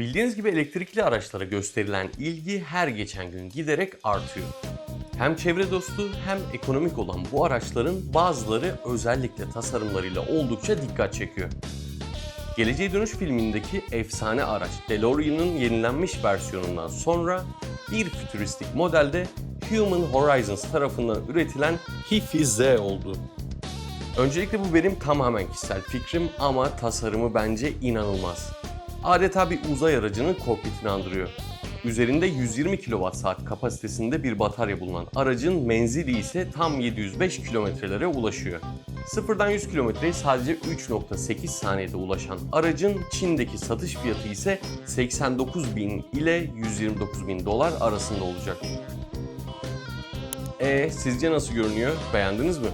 Bildiğiniz gibi elektrikli araçlara gösterilen ilgi her geçen gün giderek artıyor. Hem çevre dostu hem ekonomik olan bu araçların bazıları özellikle tasarımlarıyla oldukça dikkat çekiyor. Geleceğe Dönüş filmindeki efsane araç DeLorean'ın yenilenmiş versiyonundan sonra bir fütüristik modelde Human Horizons tarafından üretilen Hifi-Z oldu. Öncelikle bu benim tamamen kişisel fikrim ama tasarımı bence inanılmaz. Adeta bir uzay aracının kokpitini andırıyor. Üzerinde 120 kWh kapasitesinde bir batarya bulunan aracın menzili ise tam 705 kilometrelere ulaşıyor. Sıfırdan 100 kilometreyi sadece 3.8 saniyede ulaşan aracın Çin'deki satış fiyatı ise 89 bin ile 129 bin dolar arasında olacak. E sizce nasıl görünüyor? Beğendiniz mi?